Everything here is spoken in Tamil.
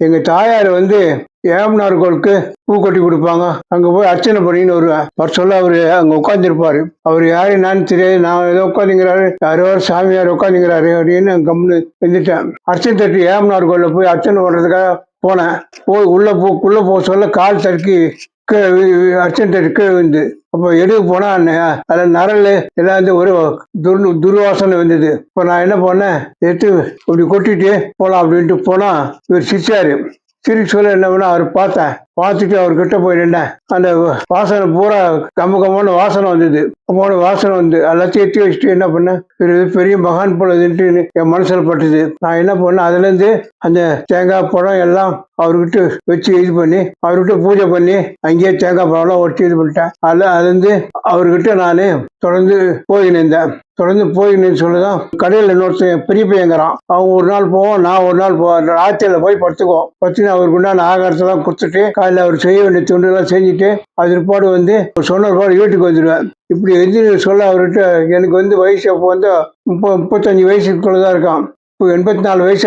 எங்க தாயார் வந்து ஏமனார் கோளுக்கு பூ கொட்டி கொடுப்பாங்க. அங்க போய் அர்ச்சனை பண்ணின்னு வருவேன். அவர் சொல்ல அவரு அங்க உட்காந்துருப்பாரு அவர் யாரு என்னன்னு தெரியாது. நான் ஏதோ உட்காந்துங்கிறாரு யாரோ ஒரு சாமியார் உட்காந்துங்கிறாரு அப்படின்னு நான் கம்முன்னு வந்துட்டேன் அர்ச்சனை தட்டி ஏமனார் கோயிலில் போய் அர்ச்சனை பண்றதுக்காக போனேன். போய் உள்ள போ உள்ள போக சொல்ல கால் தடுக்கி கீழே வி- கீழே விழுந்து. அப்போ எடுக்க போனா அதில் நரல் எல்லாம் வந்து ஒரு துர் துர்வாசனை வந்தது. இப்போ நான் என்ன பண்ணேன்? எடுத்து இப்படி கொட்டிட்டு போகலாம் அப்படின்ட்டு போனால் இவர் சிரிச்சார். சிரிக்க என்ன பண்ண அவர் பார்த்தேன் பார்த்துட்டு அவர்கிட்ட போய் நின்றேன் அந்த வாசனை பூரா கம்ம கம்மான வாசனை வந்தது. கம்மோட வாசனை வந்து எல்லாத்தையும் எத்தி வச்சுட்டு என்ன பண்ணேன்? இது பெரிய மகான் போலதுன்ட்டு என் மனசில் பட்டுது. நான் என்ன பண்ணேன்? அதுலேருந்து அந்த தேங்காய் பழம் எல்லாம் அவர்கிட்ட வச்சு இது பண்ணி அவர்கிட்ட பூஜை பண்ணி அங்கேயே தேங்காய் பழம்லாம் ஒட்டி இது பண்ணிட்டேன். அதில் அதுலேருந்து அவர்கிட்ட நான் தொடர்ந்து போயின்னு இருந்தேன் தொடர்ந்து போயின்னு சொல்லதான் கடையில் இன்னொருத்தன் பெரிய பையங்கிறான் அவங்க ஒரு நாள் போவோம் நான் ஒரு நாள் போவேன் ராத்திரியில் போய் படுத்துக்குவோம். படுத்துன்னு அவருக்கு உண்டான தான் கொடுத்துட்டு அதில் அவர் செய்ய வேண்டிய தொண்டுலாம் செஞ்சுட்டு அது பாடு வந்து சொன்ன பாடு வீட்டுக்கு வந்துடுவேன். இப்படி எது சொல்ல அவர்கிட்ட எனக்கு வந்து வயசு அப்போ வந்து முப்ப முப்பத்தஞ்சு வயசுக்குள்ளே தான் இருக்கான். இப்போ எண்பத்தி நாலு வயசு